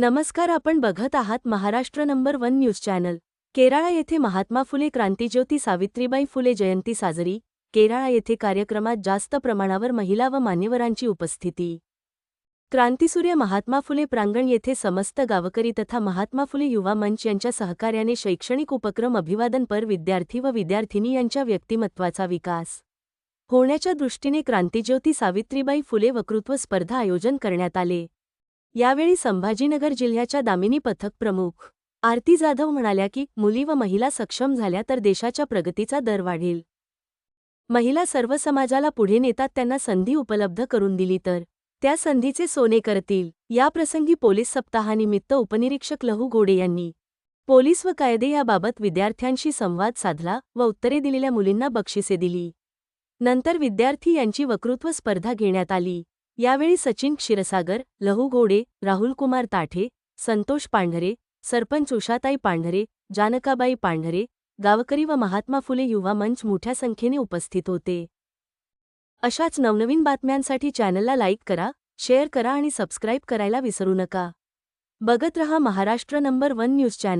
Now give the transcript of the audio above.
नमस्कार आपण बघत आहात Maharashtra number one news channel. Kerala येथे महात्मा फुले क्रांतिज्योती सावित्रीबाई फुले जयंती साजरी. केराळा येथे कार्यक्रमात जास्त प्रमाणावर महिला व मान्यवरांची उपस्थिती. क्रांतिसूर्य महात्मा फुले प्रांगण येथे समस्त गावकरी तथा महात्मा फुले युवा मंच यांच्या सहकार्याने शैक्षणिक उपक्रम अभिवादनपर विद्यार्थी व विद्यार्थिनी यांच्या व्यक्तिमत्वाचा विकास. होण्याच्या दृष्टीने क्रांतिज्योती सावित्रीबाई फुले वक्तृत्व स्पर्धा आयोजन करण्यात आले. यावेळी संभाजीनगर जिल्ह्याच्या दामिनी पथक प्रमुख आरती जाधव म्हणाल्या की मुली व महिला सक्षम झाल्या तर देशाच्या प्रगतीचा दर वाढेल. महिला सर्व समाजाला पुढे नेतात त्यांना संधी उपलब्ध करून दिली तर त्या संधीचे सोने करतील. याप्रसंगी पोलीस सप्ताहानिमित्त उपनिरीक्षक लहू घोडे यांनी पोलीस व कायदे याबाबत विद्यार्थ्यांशी संवाद साधला व उत्तरे दिलेल्या मुलींना बक्षिसे दिली. नंतर विद्यार्थी यांची वक्तृत्व स्पर्धा घेण्यात आली. यावेळी सचिन क्षीरसागर लहू घोडे राहुलकुमार ताठे संतोष पांढरे सरपंच उषाताई पांढरे जानकाबाई पांढरे गावकरी व महात्मा फुले युवा मंच मोठ्या संख्येने उपस्थित होते. अशाच नवनवीन बातम्यांसाठी चॅनलला लाईक करा शेअर करा आणि सबस्क्राईब करायला विसरू नका. बघत रहा Maharashtra number one news channel.